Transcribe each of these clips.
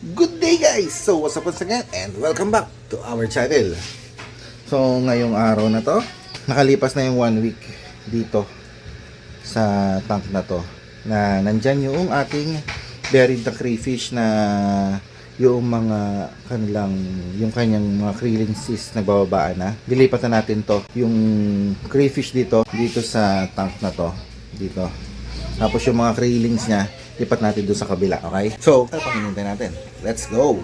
Good day guys! So what's up once again and welcome back to our channel. So ngayong araw na to, nakalipas na yung one week dito sa tank na to na nandyan yung ating buried na crayfish na yung mga kanilang yung kanyang mga krillings is nagbababaan na dilipat na natin to yung crayfish dito dito sa tank na to dito tapos yung mga krillings niya lipat natin doon sa kabila okay so pang hinintay natin let's go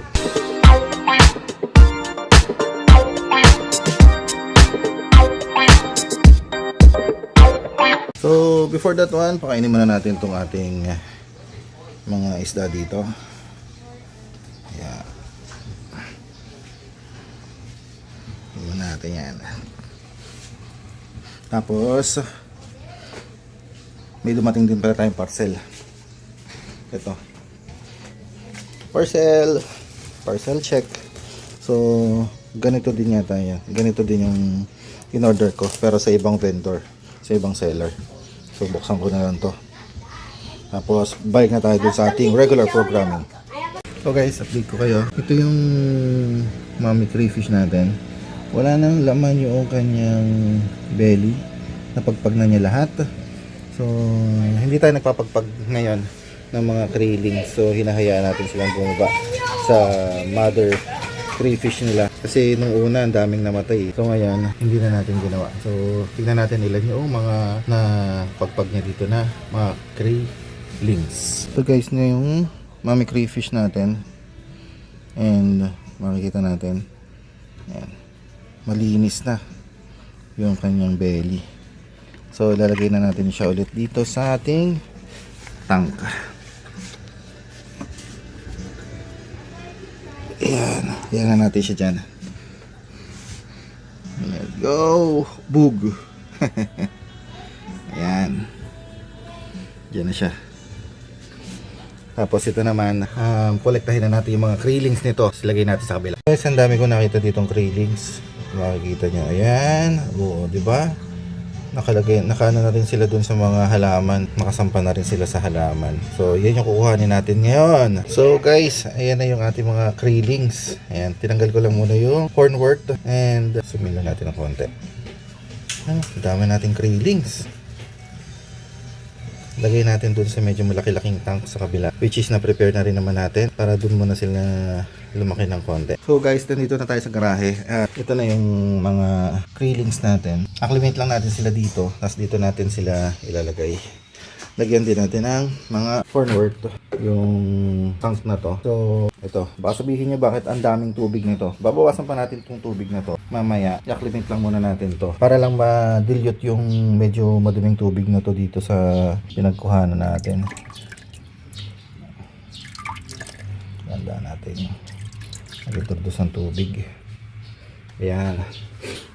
So, before that one, pakainin muna natin tong ating mga isda dito. Yeah. Iwan natin yan. Tapos, may dumating din pala tayong parcel. Ito. Parcel. Parcel check. So, ganito din yata yan. Ganito din yung in-order ko. Pero sa ibang vendor. Sa ibang seller. So, buksan ko na lang to. Tapos, balik na tayo dun sa ating regular programming. So guys, update ko kayo. Ito yung mami crayfish natin. Wala nang laman yung kanyang belly. Napagpag na niya lahat. So, hindi tayo nagpapagpag ngayon ng mga kriling. So, hinahayaan natin silang bumaba sa mother crayfish nila. Kasi nung una, ang daming namatay. So, ngayon, hindi na natin ginawa. So, tignan natin ilan yung mga na pagpag niya dito na mga kraylings. So, guys, na yung mami crayfish natin. And, makikita natin. Ayan. Malinis na yung kanyang belly. So, lalagay na natin siya ulit dito sa ating tank. Ayan. Ayan na natin siya dyan. Let's go! Bug! Ayan. Diyan na siya. Tapos ito naman, um, kolektahin na natin yung mga krillings nito. Silagay natin sa kabila. Guys, ang dami ko nakita ditong krillings. Makikita nyo. Ayan. Oo, di ba? Nakalagay, nakano na rin sila dun sa mga halaman. Nakasampa na rin sila sa halaman. So, yan yung kukuhanin natin ngayon. So, guys, ayan na yung ating mga krillings. Ayan, tinanggal ko lang muna yung hornwort. And, sumila natin ng konti. Ah, dami nating krillings lagay natin dun sa medyo malaki-laking tank sa kabila which is na-prepare na rin naman natin para dun muna sila lumaki ng konti. So guys nandito na tayo sa garahe at ito na yung mga krillings natin. Acclimate lang natin sila dito tapos dito natin sila ilalagay lagyan din natin ng mga cornwort yung tank na to. So ito baka sabihin nyo bakit ang daming tubig nito. Babawasan pa natin itong tubig na to. Mamaya i-acclimate lang muna natin to. Para lang ma-dilute yung medyo maduming tubig na to dito sa pinagkuhanan natin. Ganda natin. Nag-introduce ang tubig ayan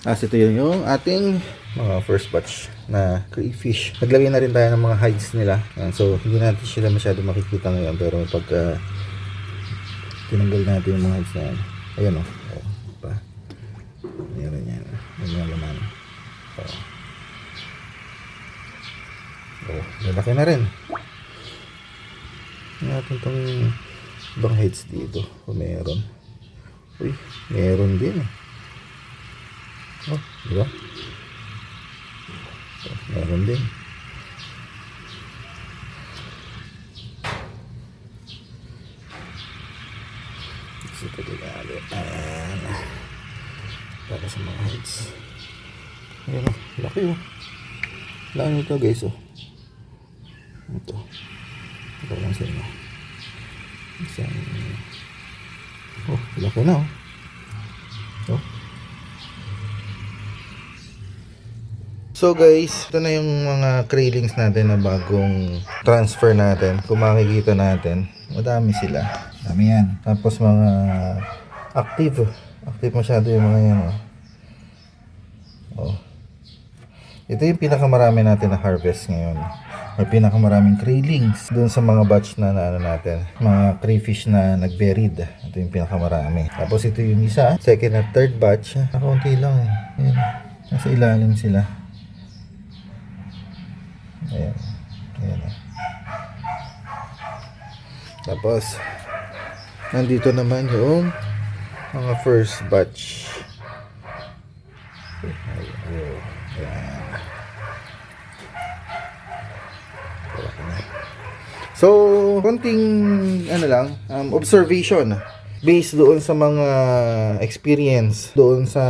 as ito yun yung ating mga first batch na crayfish. Naglagay na rin tayo ng mga hides nila. Ayan, so, hindi natin sila masyado makikita ngayon. Pero pag uh, tinanggal natin yung mga hides na yan. Ayan o. Oh. Oh, pa. Meron yan. Yan yung laman. Oh. Oh, lalaki na rin. Tingnan natin itong ibang hides dito. Kung meron. Uy, meron din. Oh, di ba? Meron din. Kasi ito din natin. Ayan. Para sa mga heads. Ayan o. Laki o. Laki nito guys o. Ito. Ito lang sa inyo. Isang... Oh, laki na o. Oh. So guys, ito na yung mga krillings natin na bagong transfer natin. Kung makikita natin, madami sila. Dami yan. Tapos mga active. Active masyado yung mga yan. Oh. oh. Ito yung pinakamarami natin na harvest ngayon. May pinakamaraming krillings doon sa mga batch na, na natin. Mga crayfish na nagburied. Ito yung pinakamarami. Tapos ito yung isa. Second at third batch. Nakaunti lang eh. Ayan. Nasa ilalim sila. Ayan. Ayan. Tapos, nandito naman yung mga first batch. Ayan. So, konting ano lang, um, observation based doon sa mga experience doon sa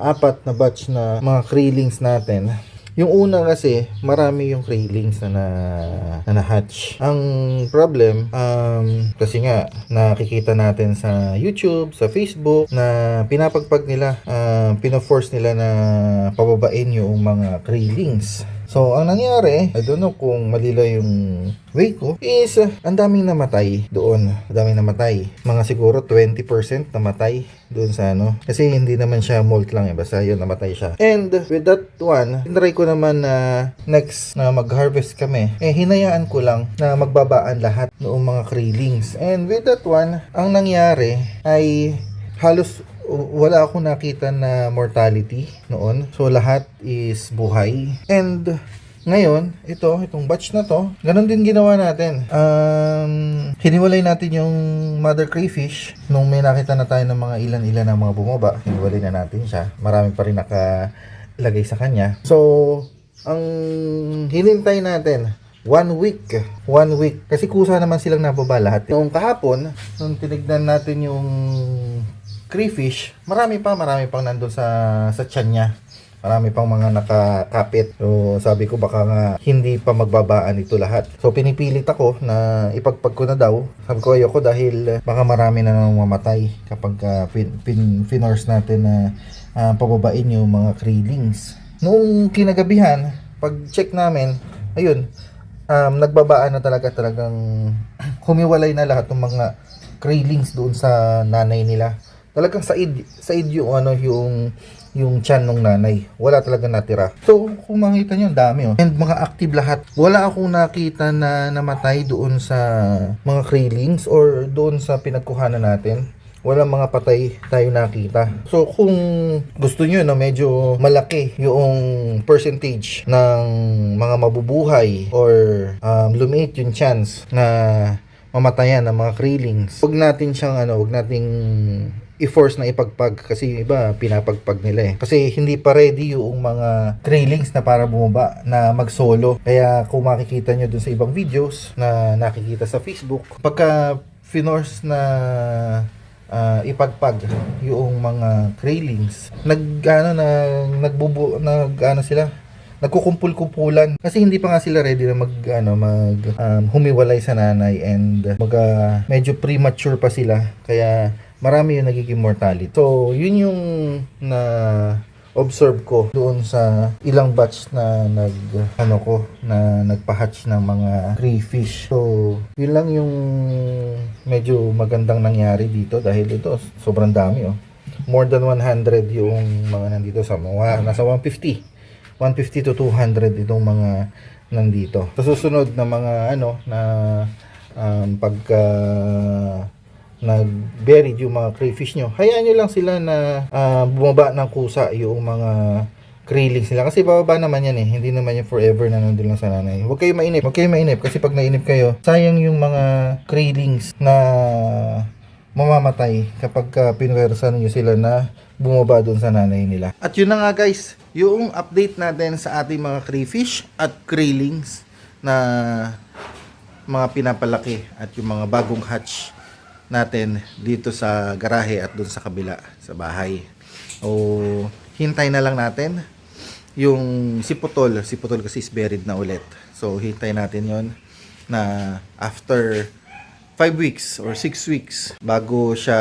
apat na batch na mga krillings natin. Yung una kasi, marami yung krillings na na, na na-hatch. Ang problem, um, kasi nga, nakikita natin sa YouTube, sa Facebook, na pinapagpag nila, uh, pinaforce nila na pababain yung mga krillings. So, ang nangyari, I don't know kung malila yung way ko, is uh, ang daming namatay doon. Ang daming namatay. Mga siguro 20% namatay doon sa ano. Kasi hindi naman siya molt lang eh. Basta yun, namatay siya. And with that one, tinry ko naman na next na mag-harvest kami, eh hinayaan ko lang na magbabaan lahat noong mga krillings. And with that one, ang nangyari ay halos wala akong nakita na mortality noon. So, lahat is buhay. And, ngayon, ito, itong batch na to, ganun din ginawa natin. Um, hiniwalay natin yung mother crayfish nung may nakita na tayo ng mga ilan-ilan na mga bumaba. Hiniwalay na natin siya. Marami pa rin nakalagay sa kanya. So, ang hinintay natin, one week. One week. Kasi kusa naman silang nababa lahat. Noong kahapon, nung tinignan natin yung crayfish, marami pa, marami pang nandun sa, sa tiyan niya. Marami pang mga nakakapit. So, sabi ko baka nga hindi pa magbabaan ito lahat. So, pinipilit ako na ipagpag ko na daw. Sabi ko ayoko dahil baka marami na nang mamatay kapag uh, pin, pin, finors natin na uh, pababain yung mga krillings. Noong kinagabihan, pag check namin, ayun, um, nagbabaan na talaga talagang humiwalay na lahat ng mga krillings doon sa nanay nila talagang said said yung ano yung yung tiyan ng nanay. Wala talaga natira. So, kung makita nyo, dami oh. And mga active lahat. Wala akong nakita na namatay doon sa mga krillings or doon sa pinagkuhanan natin. Walang mga patay tayo nakita. So, kung gusto nyo na medyo malaki yung percentage ng mga mabubuhay or um, lumiit yung chance na mamatayan ng mga krillings, wag natin siyang ano, wag nating i-force na ipagpag kasi yung iba pinapagpag nila eh. Kasi hindi pa ready yung mga trailings na para bumaba na mag-solo. Kaya kung makikita nyo dun sa ibang videos na nakikita sa Facebook, pagka finorce na uh, ipagpag yung mga trailings, nag ano na nagbubu nag ano sila nagkukumpul-kumpulan kasi hindi pa nga sila ready na mag ano mag um, humiwalay sa nanay and mag uh, medyo premature pa sila kaya marami yung nagiging mortality. So, yun yung na observe ko doon sa ilang batch na nag ano ko na nagpa-hatch ng mga crayfish. So, yun lang yung medyo magandang nangyari dito dahil ito sobrang dami oh. More than 100 yung mga nandito sa mga nasa 150. 150 to 200 itong mga nandito. Sa susunod na mga ano na um, pagka nag-buried yung mga crayfish nyo, hayaan nyo lang sila na uh, bumaba ng kusa yung mga krillings nila. Kasi bababa naman yan eh. Hindi naman yung forever na nandun lang sa nanay. Huwag kayo mainip. Huwag kayo mainip. Kasi pag nainip kayo, sayang yung mga krillings na mamamatay kapag uh, pinwersa nyo sila na bumaba doon sa nanay nila. At yun na nga guys, yung update natin sa ating mga crayfish at krillings na mga pinapalaki at yung mga bagong hatch natin dito sa garahe at doon sa kabila sa bahay. O hintay na lang natin yung si Putol, si Putol kasi is buried na ulit. So hintay natin yon na after 5 weeks or 6 weeks bago siya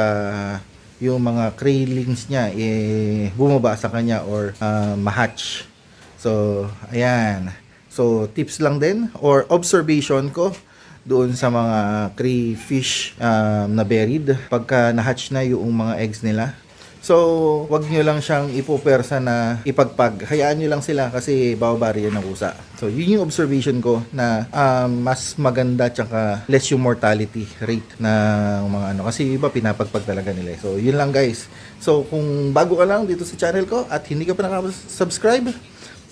yung mga krillings niya eh, bumaba sa kanya or uh, mahatch. So, ayan. So, tips lang din or observation ko doon sa mga crayfish um, na buried pagka na-hatch na yung mga eggs nila. So, wag nyo lang siyang ipopersa na ipagpag. Hayaan nyo lang sila kasi bababari yan ng kusa. So, yun yung observation ko na um, mas maganda tsaka less yung mortality rate ng mga ano. Kasi iba pinapagpag talaga nila. So, yun lang guys. So, kung bago ka lang dito sa channel ko at hindi ka pa nakasubscribe,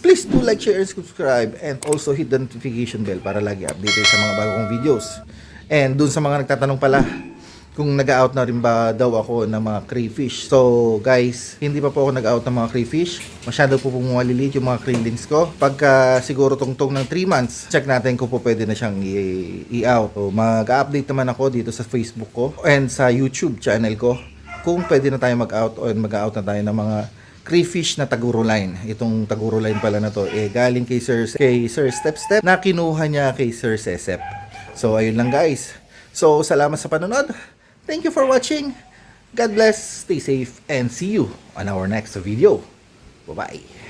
Please do like, share, and subscribe and also hit the notification bell para lagi updated sa mga bagong videos. And dun sa mga nagtatanong pala kung nag-out na rin ba daw ako ng mga crayfish. So guys, hindi pa po ako nag-out ng mga crayfish. Masyado po pong maliliit yung mga krillings ko. Pagka siguro tungtong ng 3 months, check natin kung po pwede na siyang i-out. So, mag-update naman ako dito sa Facebook ko and sa YouTube channel ko kung pwede na tayo mag-out o mag-out na tayo ng mga crayfish na Taguro line. Itong Taguro line pala na to, eh, galing kay Sir, kay Sir Step Step na kinuha niya kay Sir Sesep. So, ayun lang guys. So, salamat sa panonood. Thank you for watching. God bless, stay safe, and see you on our next video. Bye-bye.